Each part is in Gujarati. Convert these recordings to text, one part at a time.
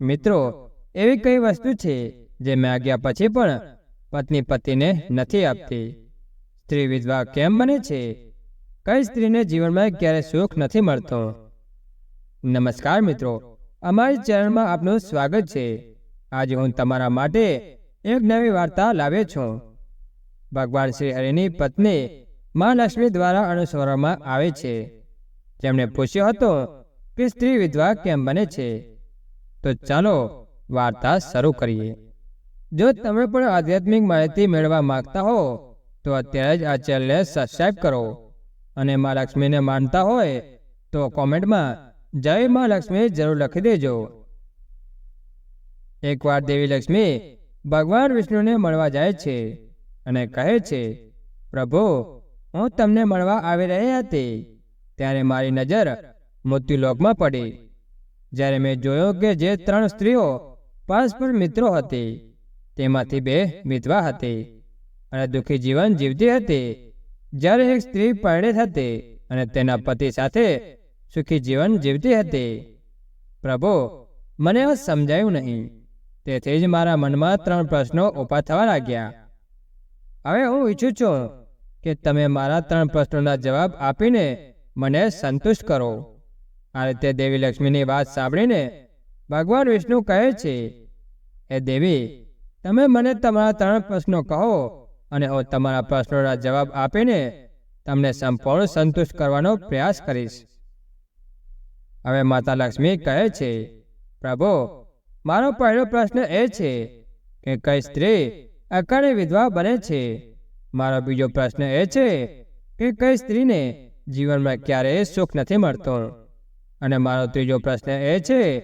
મિત્રો, એવી કઈ વસ્તુ છે જે માગ્યા પછી પણ પત્ની પતિને નથી આપતી? સ્ત્રી વિધવા કેમ બને છે? કઈ સ્ત્રીને જીવનમાં ક્યારે સુખ નથી મળતો? નમસ્કાર મિત્રો, અમારી ચેનલમાં આપનું સ્વાગત છે. આજે હું તમારા માટે એક નવી વાર્તા લાવ્યો છું. ભગવાન શ્રી હરિની પત્ની મહાલક્ષ્મી દ્વારા અનુસરવામાં આવે છે. જેમણે પૂછ્યો હતો કે સ્ત્રી વિધવા કેમ બને છે? તો ચાલો વાર્તા શરૂ કરીએ. જો તમે પણ આધ્યાત્મિક માહિતી મેળવવા માંગતા હો, તો અત્યારે જ આ ચેનલને સબસ્ક્રાઈબ કરો. અને મા લક્ષ્મીને માનતા હોય, તો કોમેન્ટમાં જય મા લક્ષ્મી જરૂર લખી દેજો. એકવાર દેવી લક્ષ્મી ભગવાન વિષ્ણુને મળવા જાય છે અને કહે છે, પ્રભુ, હું તમને મળવા આવી રહી હતી, ત્યારે મારી નજર મૃત્યુલોકમાં પડી. જ્યારે મેં જોયું કે જે ત્રણ સ્ત્રીઓ પરસ્પર મિત્રો હતી, તેમાંથી બે વિધવા હતી અને દુઃખી જીવન જીવતી હતી. જ્યારે એક સ્ત્રી પરિણિત હતી અને તેના પતિ સાથે સુખી જીવન જીવતી હતી. પ્રભુ, મને આ સમજાયું નહીં. તેથી જ મારા મનમાં ત્રણ પ્રશ્નો ઊભા થવા લાગ્યા. હવે હું ઈચ્છું છું કે તમે મારા ત્રણ પ્રશ્નોના જવાબ આપીને મને સંતુષ્ટ કરો. આ રીતે દેવી લક્ષ્મીની વાત સાંભળીને ભગવાન વિષ્ણુ કહે છે એ દેવી, તમે મને તમારા ત્રણ પ્રશ્નો કહો અને હું તમારા પ્રશ્નોના જવાબ આપીને તમને સંપૂર્ણ સંતુષ્ટ કરવાનો પ્રયાસ કરીશ. હવે માતા લક્ષ્મી કહે છે, પ્રભુ, મારો પહેલો પ્રશ્ન એ છે કે કઈ સ્ત્રી અકાળે વિધવા બને છે? મારો બીજો પ્રશ્ન એ છે કે કઈ સ્ત્રીને જીવનમાં ક્યારેય સુખ નથી મળતો? અને મારો ત્રીજો પ્રશ્ન એ છે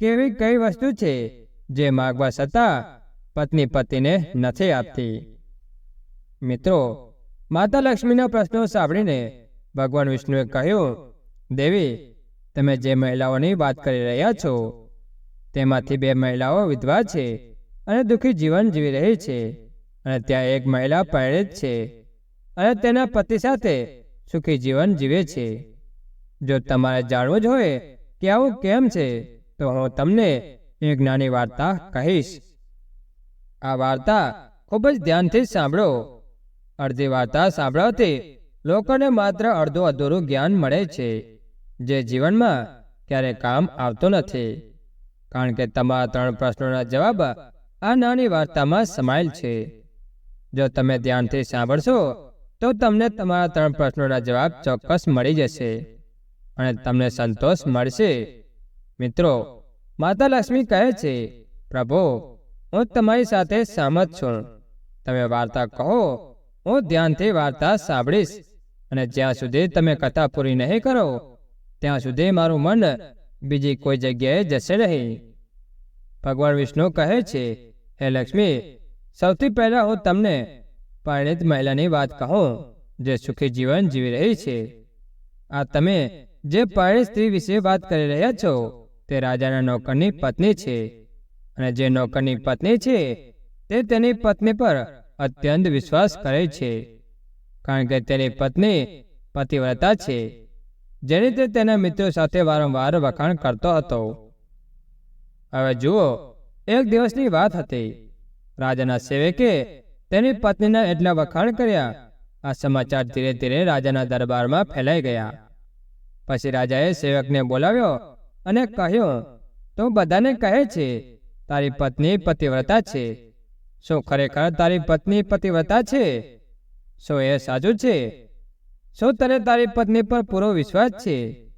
કે એવી કઈ વસ્તુ છે જે માગવા છતાં પત્ની પતિને નથી આપતી? મિત્રો, માતા લક્ષ્મીના પ્રશ્નો સાંભળીને ભગવાન વિષ્ણુએ કહ્યું, દેવી, તમે જે મહિલાઓની વાત કરી રહ્યા છો, તેમાંથી બે મહિલાઓ વિધવા છે અને દુઃખી જીવન જીવી રહી છે અને ત્યાં એક મહિલા પરિણિત છે અને તેના પતિ સાથે સુખી જીવન જીવે છે. જો તમારે જાણવું જ હોય કે આવું કેમ છે, તો હું તમને એક નાની વાર્તા કહીશ. આ વાર્તા ખૂબ જ ધ્યાનથી સાંભળો. અડધી વાર્તા સાંભળવાથી લોકોને માત્ર અડધું અધૂરું જ્ઞાન મળે છે, જે જીવનમાં ક્યારે કામ આવતું નથી. કારણ કે તમારા ત્રણ પ્રશ્નોના જવાબ આ નાની વાર્તામાં સમાયેલ છે. જો તમે ધ્યાનથી સાંભળશો, તો તમને તમારા ત્રણ પ્રશ્નોના જવાબ ચોક્કસ મળી જશે. અને તમને સંતોષ મળશે. મિત્રો, માતા લક્ષ્મી કહે છે, પ્રભુ, હું તમારી સાથે સહમત છું. તમે વાર્તા કહો, હું ધ્યાનથી વાર્તા સાંભળીશ. અને જ્યાં સુધી તમે કથા પૂરી નહીં કરો, ત્યાં સુધી મારું મન બીજી કોઈ જગ્યાએ જશે નહીં. ભગવાન વિષ્ણુ કહે છે, હે લક્ષ્મી, સૌથી પહેલા હું તમને પરિણિત મહિલાની વાત કહું, જે સુખી જીવન જીવી રહી છે. આ તમે જે પરિણિત સ્ત્રી વિશે વાત કરી રહ્યા છો, તે રાજાના નોકરની પત્ની છે. અને જે નોકરની પત્ની છે, તે તેની પત્ની પર અત્યંત વિશ્વાસ કરે છે. કારણ કે તેની પત્ની પતિવ્રતા છે, જેની તે તેના મિત્રો સાથે વારંવાર વખાણ કરતો હતો. હવે જુઓ, એક દિવસની વાત હતી. રાજાના સેવકે તેની પત્નીના એટલા વખાણ કર્યા, આ સમાચાર ધીરે ધીરે રાજાના દરબારમાં ફેલાઈ ગયા. પછી રાજાએ સેવકને બોલાવ્યો અને કહ્યું, તો બધાને કહે છે, તારી પત્ની પતિવ્રતા છે. શું ખરેખર તારી પત્ની પતિવ્રતા છે? શું એ સાચું છે? શું તને તારી પત્ની પર પૂરો વિશ્વાસ છે?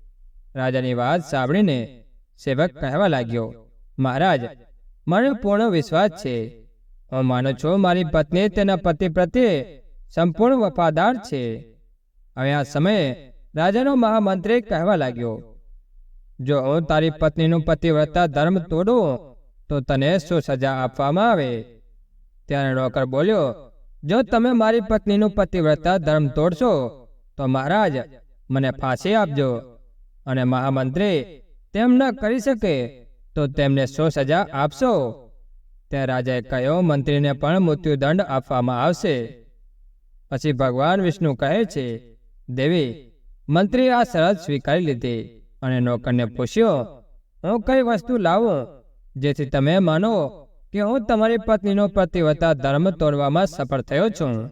રાજાની વાત સાંભળીને સેવક કહેવા લાગ્યો, મહારાજ, મને પૂર્ણ વિશ્વાસ છે. હું માનું છું મારી પત્ની તેના પતિ પ્રત્યે સંપૂર્ણ વફાદાર છે. હવે આ સમયે રાજાનો મહામંત્રી કહેવા લાગ્યો, જો હું તારી પત્નીનું પતિવ્રતા ધર્મ તોડું, તો તને શું સજા આપવામાં આવે? ત્યારે નોકર બોલ્યો, જો તમે મારી પત્નીનું પતિવ્રતા ધર્મ તોડશો, તો મહારાજ મને ફાંસી આપજો અને મહામંત્રી તેમ ન કરી શકે, તો તેમને શું સજા આપશો? તે રાજાએ કહ્યું, મંત્રીને પણ મૃત્યુદંડ આપવામાં આવશે. પછી ભગવાન વિષ્ણુ કહે છે, દેવી મંત્રી આ શરત સ્વીકારી લીધી અને નોકરને પૂછ્યો, હું કઈ વસ્તુ લાવું? જેથી તમે માનો કે હું તમારી પત્નીનો પ્રતિવતા ધર્મ તોડવામાં સફળ થયો છું.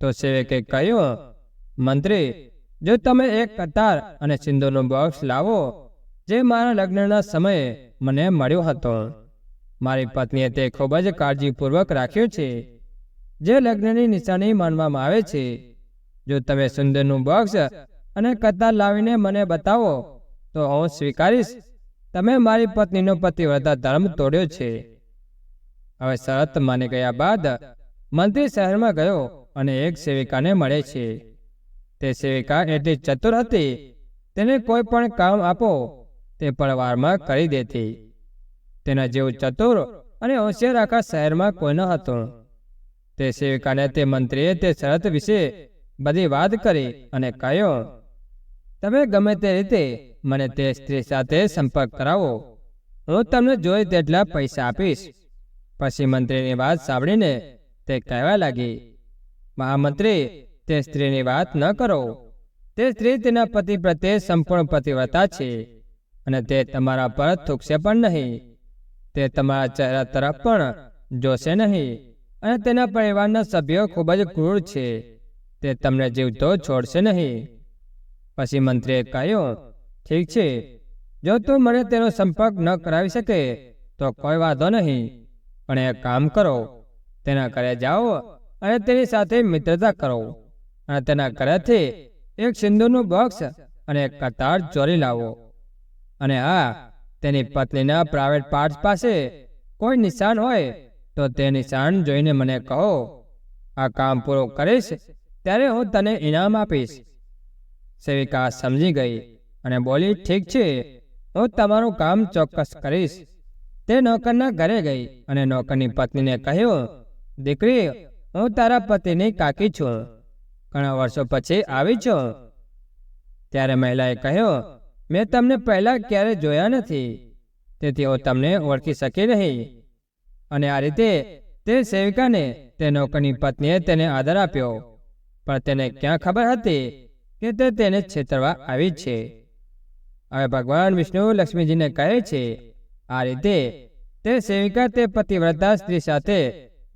તો સેવકે કહ્યું, મંત્રી, જો તમે એક કતાર અને સિંદૂરનું બોક્સ લાવો, જે મારા લગ્નના સમયે મને મળ્યો હતો, મારી પત્નીએ તે ખૂબ જ કાળજીપૂર્વક રાખ્યું છે. જે લગ્નની નિશાની માનવામાં આવે છે. જો તમે સુંદરનું બોક્સ અને કતાર લાવીને મને બતાવો, તો હું સ્વીકારીશ. તમે મારી પત્નીનો પતિવ્રતા ધર્મ તોડ્યો છે. હવે શરત માની ગયા બાદ મંત્રી શહેરમાં ગયો અને એક સેવિકાને મળે છે. તે સેવિકા એટલી ચતુર હતી, તેને કોઈ પણ કામ આપો, તે પળવારમાં કરી દેતી. તેના જેવું ચતુર અને હોશિયાર આખા શહેરમાં કોઈ ન હતું. તે સેવિકાને તે મંત્રીએ તે શરત વિશે બધી વાત કરી અને કહ્યું તમે ગમે તે રીતે મને તે સ્ત્રી સાથે સંપર્ક કરાવો. હું તમને જોઈ તેટલા પૈસા આપીશ. પછી મંત્રીની વાત સાંભળીને તે કહેવા લાગી, મહામંત્રી, તે સ્ત્રીની વાત ન કરો. તે સ્ત્રી તેના પતિ પ્રત્યે સંપૂર્ણ પતિવ્રતા છે અને તે તમારા પર થૂકશે પણ નહીં. તે તમારા ચહેરા તરફ પણ જોશે નહીં અને તેના પરિવારના સભ્યો ખૂબ જ ક્રૂર છે. તે તમને જીવતો છોડશે નહીં. પછી મંત્રીએ કહ્યું, ઠીક છે, જો તું મને તેનો સંપર્ક ન કરાવી શકે, તો કોઈ વાંધો નહીં, પણ એક કામ કરો, તેના ઘરે જાઓ અને તેની સાથે મિત્રતા કરો અને તેના ઘરેથી એક સિંદૂરનું બોક્સ અને એક કતાર ચોરી લાવો. અને આ તેની પત્નીના પ્રાઇવેટ પાર્ટ્સ પાસે કોઈ નિશાન હોય, તો તે નિશાન જોઈને મને કહો, આ કામ પૂરું કરીશ, ત્યારે હું તને ઇનામ આપીશ. સેવિકા સમજી ગઈ અને બોલી, ઠીક છે હું તમારું કામ ચોક્કસ કરીશ. તે નોકરના ઘરે ગઈ અને નોકરની પત્નીને કહ્યું, દીકરી, હું તારા પતિની કાકી છું. ઘણા વર્ષો પછી આવી છું. ત્યારે મહિલાએ કહ્યું, મેં તમને પહેલા ક્યારે જોયા નથી. તેથી હું તમને ઓળખી શકી નહીં. અને આ રીતે તે સેવિકાને, તે નોકરની પત્નીએ તેને આદર આપ્યો. પણ તેને ક્યાં ખબર હતી? કે તે તેને છેતરવા આવી છે. હવે ભગવાન વિષ્ણુ લક્ષ્મીજીને કહે છે, આ રીતે તે સેવિકા તે પતિવ્રતા સ્ત્રી સાથે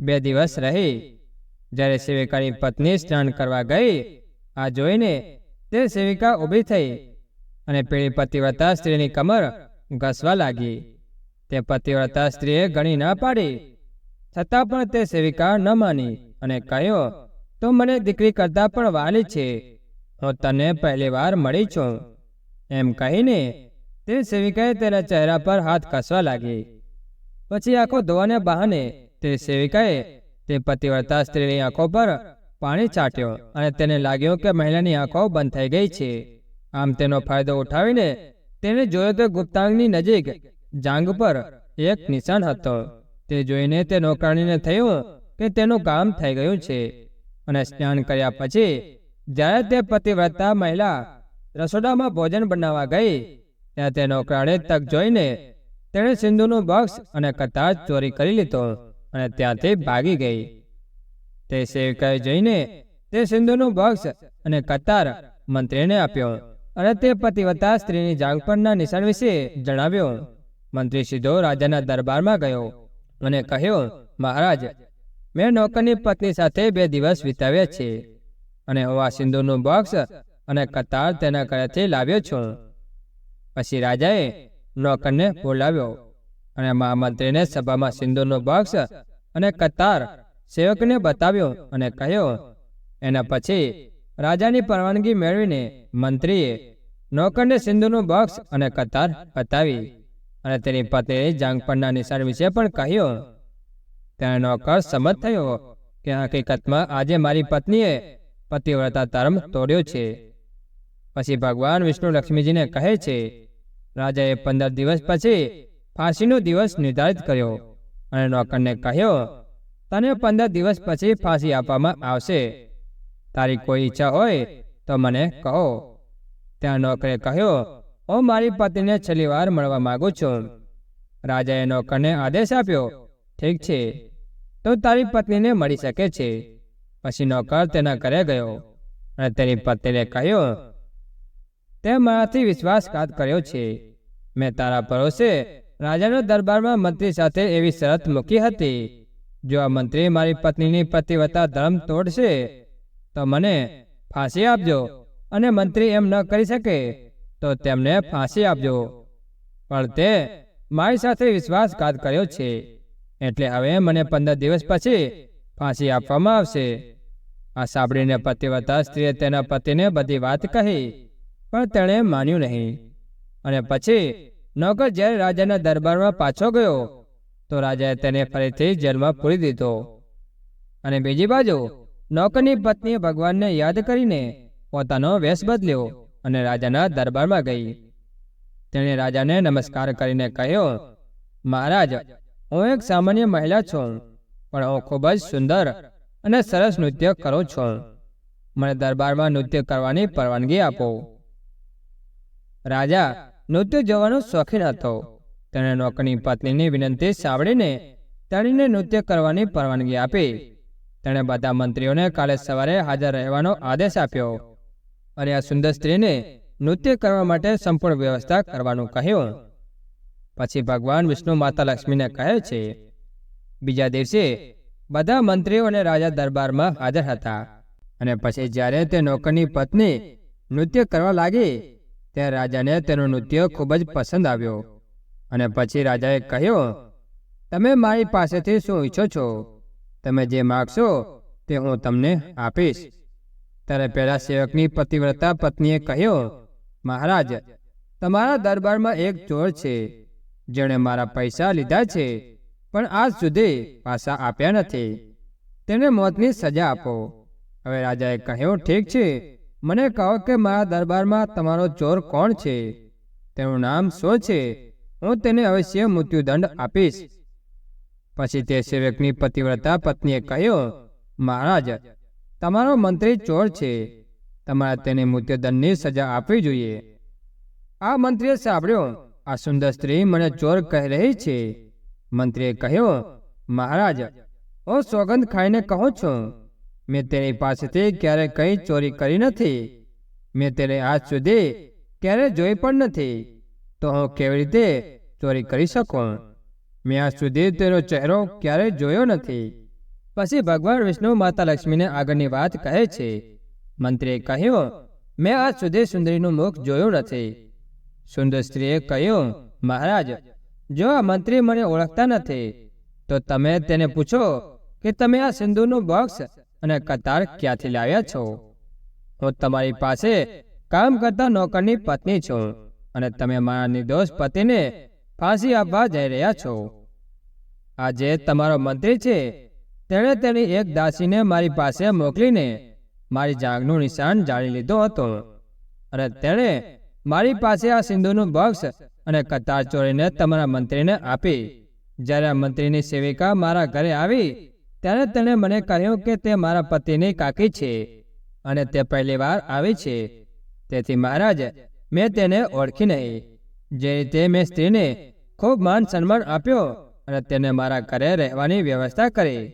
બે દિવસ રહી. જ્યારે સેવિકાની પત્ની સ્નાન કરવા ગઈ, આ જોઈને તે સેવિકા ઊભી થઈ અને પેલી પતિવ્રતા સ્ત્રીની કમર ઘસવા લાગી. તે પતિવ્રતા સ્ત્રીએ ઘણી ના પાડી. છતાં પણ તે સેવિકા ન માની અને કહ્યો, તો મને દીકરી કરતાં પણ વાલી છે. હું તને પહેલી વાર મળી છું. એમ કહીને તે સેવિકાએ તેના ચહેરા પર હાથ કસવા લાગી. પછી આંખો ધોવાને બહાને તે સેવિકાએ તે પતિવ્રતા સ્ત્રીની આંખો પર પાણી છાંટ્યો અને તેને લાગ્યું કે મહિલાની આંખો બંધ થઈ ગઈ છે. આમ તેનો ફાયદો ઉઠાવીને તેને જોયો તો ગુપ્તાંગની નજીક જાંગ પર એક નિશાન હતો. તે જોઈને તે નોકરાણીને થયું કે તેનું કામ થઈ ગયું છે. અને સ્નાન કર્યા પછી જ્યારે તે પતિવ્રતા મહિલા રસોડામાં ભોજન બનાવવા ગઈ ત્યાં તે નોકરાણે તક જોઈને તેણે સિંધુનું બોક્સ અને કતાર ચોરી કરી લીધો અને ત્યાંથી ભાગી ગઈ. તે સેવિકાએ જઈને તે સિંધુનું બોક્સ અને કતાર મંત્રીને આપ્યો અને તે પતિવતા સ્ત્રીની જાંગ પરના નિશાન વિશે જણાવ્યું. મંત્રી સીધો રાજાના દરબારમાં ગયો અને કહ્યું, મહારાજ, મેં નોકરની પત્ની સાથે બે દિવસ વિતાવ્યા છે. અને આ સિંધુનું બોક્સ અને કતાર તેના ઘરેથી લાવ્યો છું. પછી રાજાએ નોકરને બોલાવ્યો અને મહામંત્રીને સભામાં સિંધુનું બોક્સ અને કતાર સેવકને બતાવ્યો અને કહ્યો, એના પછી રાજાની પરવાનગી મેળવીને મંત્રીએ નોકરને સિંધુનું બોક્સ અને કતાર બતાવી અને તેની પત્નીએ જાંગપણના નિશાન વિશે પણ કહ્યું. ત્યાં નોકર સંમત થયો કે હકીકતમાં આજે મારી પત્નીએ પતિવ્રતા ધર્મ તોડ્યો છે. પછી ભગવાન વિષ્ણુ લક્ષ્મીજીને કહે છે, રાજાએ પંદર દિવસ પછી ફાંસીનો દિવસ નિર્ધારિત કર્યો અને નોકરને કહ્યો, તને પંદર દિવસ પછી ફાંસી આપવામાં આવશે. તારી કોઈ ઈચ્છા હોય તો મને કહો. ત્યાં નોકરે કહ્યો, હું મારી પત્નીને છેલ્લી વાર મળવા માંગુ છું. રાજાએ નોકરને આદેશ આપ્યો, ઠીક છે, તો તારી પત્નીને મળી શકે છે. પછી નોકર તેના ઘરે ગયો અને તેની પત્નીને કહ્યું, તે મારાથી વિશ્વાસઘાત કર્યો છે. મેં તારા ભરોસે રાજાના દરબારમાં મંત્રી સાથે એવી શરત મૂકી હતી. જો આ મંત્રી મારી પત્નીની પતિવતા ધર્મ તોડશે, તો મને ફાંસી આપજો અને મંત્રી એમ ન કરી શકે, તો તેમને ફાંસી આપજો. પણ તે મારી સાથે વિશ્વાસઘાત કર્યો છે. એટલે હવે મને પંદર દિવસ પછી ફાંસી આપવામાં આવશે. આ સાંભળીને પતિવતા સ્ત્રીએ તેના પતિને બધી વાત કહી, પણ તેણે માન્યું નહીં. અને પછી નોકર જ્યારે રાજાના દરબારમાં પાછો ગયો, તો રાજાએ તેને ફરીથી જેલમાં પૂરી દીધો. અને બીજી બાજુ નોકરની પત્નીએ ભગવાનને યાદ કરીને પોતાનો વેશ બદલ્યો અને રાજાના દરબારમાં ગઈ. તેણે રાજાને નમસ્કાર કરીને કહ્યો, મહારાજ, હું એક સામાન્ય મહિલા છું, પણ હું ખૂબ જ સુંદર અને સરસ નૃત્ય કરો છો. મને દરબારમાં નૃત્ય કરવાની પરવાનગી આપો. રાજા, નૃત્ય જોવાનો શોખીન હતો. તેણે નોકરની પત્નીની વિનંતી સાંભળીને તેણીને નૃત્ય કરવાની પરવાનગી આપી. તેણે બધા મંત્રીઓને કાલે સવારે હાજર રહેવાનો આદેશ આપ્યો અને આ સુંદર સ્ત્રીને નૃત્ય કરવા માટે સંપૂર્ણ વ્યવસ્થા કરવાનું કહ્યું. પછી ભગવાન વિષ્ણુ માતા લક્ષ્મીને કહે છે, બીજા દિવસે બધા મંત્રીઓ અને રાજા દરબારમાં હાજર હતા. અને પછી જ્યારે તે નોકરની પત્ની નૃત્ય કરવા લાગી, ત્યારે રાજાને તેનું નૃત્ય ખૂબ જ પસંદ આવ્યો. અને પછી રાજાએ કહ્યું, તમે મારી પાસેથી શું ઈચ્છો છો? તમે જે માગશો તે હું તમને આપીશ. ત્યારે પહેલા સેવકની પતિવ્રતા પત્નીએ કહ્યું, મહારાજ, તમારા દરબારમાં એક ચોર છે, જેણે મારા પૈસા લીધા છે. પણ આજ સુધી પાછા આપ્યા નથી. તેને મોતની સજા આપો. હવે રાજાએ કહ્યું, ઠીક છે. મને કહો કે મારા દરબારમાં તમારો ચોર કોણ છે? તેનું નામ શું છે? હું તેને અવશ્ય મૃત્યુદંડ આપીશ. પછી તે સેવકની પતિવ્રતા પત્નીએ કહ્યું, મહારાજ, તમારો મંત્રી ચોર છે. તમારે તેને મૃત્યુદંડની સજા આપવી જોઈએ. આ મંત્રીએ સાંભળ્યો, આ સુંદર સ્ત્રી મને ચોર કહી રહી છે. મંત્રીએ કહ્યું, મહારાજ, હું સોગંદ ખાઈને કહું છું, મેં તેની પાસેથી ક્યારે કંઈ ચોરી કરી નથી. મેં તેને આજ સુધી ક્યારે જોઈ પણ નથી. તો હું કેવી રીતે ચોરી કરી શકું? મેં આજ સુધી તેનો ચહેરો ક્યારેય જોયો નથી. પછી ભગવાન વિષ્ણુ માતા લક્ષ્મીને આગળની વાત કહે છે. મંત્રીએ કહ્યું, મેં આજ સુધી સુંદરીનું મુખ જોયું નથી. સુંદર સ્ત્રીએ કહ્યું, મહારાજ જો આ મંત્રી મને ઓળખતા નથી, તો તમે તેને પૂછો કે તમે આ સિંધુનું બોક્સ અને કતાર ક્યાંથી લાવ્યા છો? હું તમારી પાસે કામ કરતા નોકરની પત્ની છું અને તમે મારા નિર્દોષ પતિને ફાંસી આપવા જઈ રહ્યા છો. આજે તમારો મંત્રી છે, તેણે તેની એક દાસીને મારી પાસે મોકલીને મારી જાગનું નિશાન જાણી લીધો હતો અને તેણે મારી પાસે આ સિંધુનું બોક્સ અને કતાર ચોરીને તમારા મંત્રીને આપી. જ્યારે આ મંત્રીની સેવિકા મારા ઘરે આવી, ત્યારે તેણે મને કહ્યું કે તે મારા પતિની કાકી છે અને તે પહેલીવાર આવી છે. તેથી મહારાજ, મેં તેને ઓળખી નહીં. જે રીતે મેં સ્ત્રીને ખૂબ માન સન્માન આપ્યો અને તેને મારા ઘરે રહેવાની વ્યવસ્થા કરી.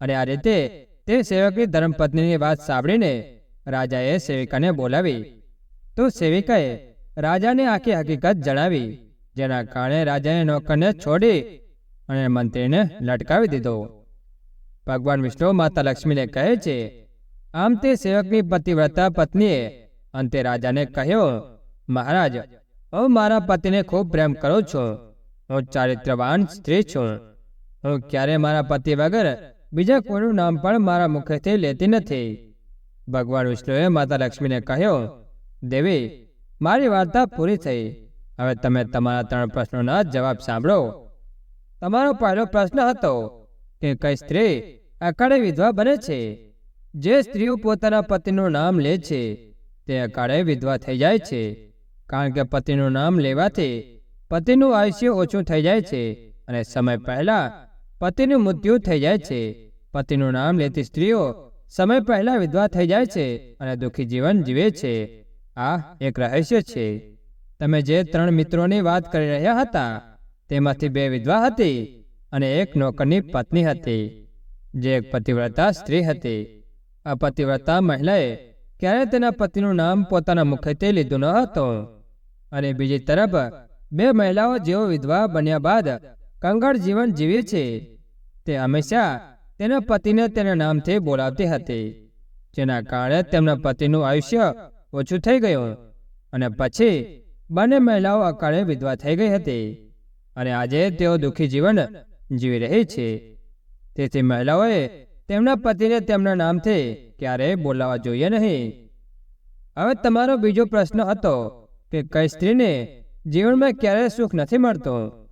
અને આ રીતે તે સેવકની ધર્મપત્નીની વાત સાંભળીને રાજાએ સેવિકાને બોલાવી. તો સેવિકાએ રાજાને આખી હકીકત જણાવી, જેના કારણે રાજાએ નોકરને છોડી અને મંત્રીને લટકાવી દીધો. ભગવાન વિષ્ણુ માતા લક્ષ્મીને કહે છે, આમ તે સેવકની પતિવ્રતા પત્નીએ અંતે રાજાને કહ્યું, મહારાજ, હું મારા પતિને ખૂબ પ્રેમ કરું છું. હું ચારિત્રવાન સ્ત્રી છું. હું ક્યારે મારા પતિ વગર બીજા કોઈનું નામ પણ મારા મુખેથી લેતી નથી. ભગવાન વિષ્ણુએ માતા લક્ષ્મીને કહ્યું, દેવી મારી વાર્તા પૂરી થઈ. હવે તમે તમારા ત્રણ પ્રશ્નોના જવાબ સાંભળો. તમારો પહેલો પ્રશ્ન હતો કે કઈ સ્ત્રી અકાળે વિધવા બને છે? જે સ્ત્રીઓ પોતાના પતિનું નામ લે છે, તે અકાળે વિધવા થઈ જાય છે. કારણ કે પતિનું નામ લેવાથી પતિનું આયુષ્ય ઓછું થઈ જાય છે અને સમય પહેલા પતિનું મૃત્યુ થઈ જાય છે. પતિનું નામ લેતી સ્ત્રીઓ સમય પહેલા વિધવા થઈ જાય છે અને દુઃખી જીવન જીવે છે. આ એક રહસ્ય છે. તમે જે ત્રણ મિત્રોની વાત કરી રહ્યા હતા, તેમાંથી બે વિધવા હતી અને એક નોકરની પત્ની હતી. જે એક પતિવ્રતા સ્ત્રી હતી. આ પતિવ્રતા મહિલાએ ક્યારે તેના પતિનું નામ પોતાના મુખેથી લીધું ન હતું. અને બીજી તરફ, બે મહિલાઓ જેઓ વિધવા બન્યા બાદ કંગાળ જીવન જીવે છે, તે હંમેશા તેના પતિને તેના નામથી બોલાવતી હતી, જેના કારણે તેમના પતિનું આયુષ્ય ઓછું થઈ ગયું અને પછી બંને મહિલાઓ અકાળે વિધવા થઈ ગઈ હતી અને આજે તેઓ દુઃખી જીવન જીવી રહી છે. તેથી મહિલાઓએ તેમના પતિને તેમના નામથી ક્યારેય બોલાવવા જોઈએ નહીં. હવે તમારો બીજો પ્રશ્ન હતો કે કઈ સ્ત્રીને જીવનમાં ક્યારેય સુખ નથી મળતું.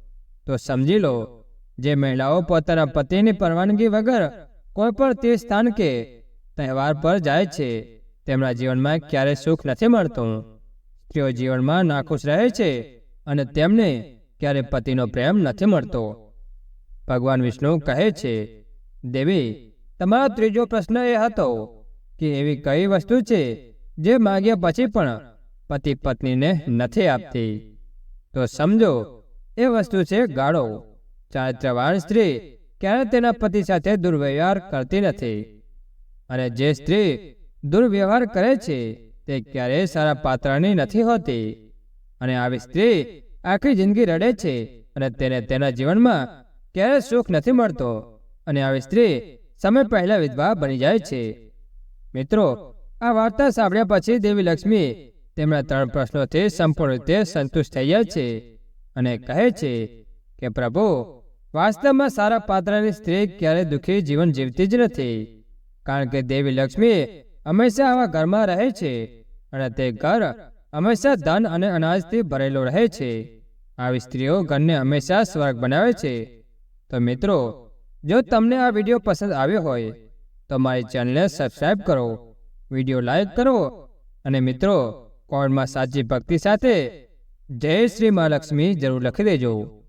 તો સમજી લો જે મહિલાઓ પોતાના પતિની પરવાનગી વગર કોઈ પણ તીર્થ સ્થાન કે તહેવાર પર જાય છે. તેમના જીવનમાં ક્યારેય સુખ નથી મળતું. સ્ત્રીઓ જીવનમાં નાખુશ રહે છે અને તેમને ક્યારે પતિનો પ્રેમ નથી મળતો. ભગવાન વિષ્ણુ કહે છે, દેવી, તમારો ત્રીજો પ્રશ્ન એ હતો કે એવી કઈ વસ્તુ છે જે માગ્યા પછી પણ પતિ પત્નીને નથી આપતી? તો સમજો, એ વસ્તુ છે ગાળો. ચારિત્રવાન સ્ત્રી ક્યારે તેના પતિ સાથે દુર્વ્યવહાર કરતી નથી. અને જે સ્ત્રી દુર્વ્યવહાર કરે છે, તે ક્યારેય સારા પાત્રની નથી હોતી. અને આવી સ્ત્રી આખી જિંદગી રડે છે અને તેને તેના જીવનમાં ક્યારેય સુખ નથી મળતો. અને આવી સ્ત્રી સમય પહેલા વિધવા બની જાય છે. મિત્રો, આ વાર્તા સાંભળ્યા પછી દેવી લક્ષ્મી તેમના ત્રણ પ્રશ્નોથી સંપૂર્ણ રીતે સંતુષ્ટ થઈ જાય છે અને કહે છે કે, પ્રભુ, વાસ્તવમાં સારા પાત્રની સ્ત્રી ક્યારેય દુઃખી જીવન જીવતી જ નથી. કારણ કે દેવી લક્ષ્મી હંમેશા આવા ઘરમાં રહે છે, અને તે ઘર હંમેશા ધન અને અનાજથી ભરેલો રહે છે. આવી સ્ત્રીઓ ઘરને હંમેશા સ્વર્ગ બનાવે છે. તો મિત્રો, જો તમને આ વીડિયો પસંદ આવ્યો હોય, તો મારી ચેનલને સબસ્ક્રાઈબ કરો, વીડિયો લાઈક કરો, અને મિત્રો, કોમેન્ટમાં સાચી ભક્તિ સાથે જય શ્રી મહાલક્ષ્મી જરૂર લખી દેજો.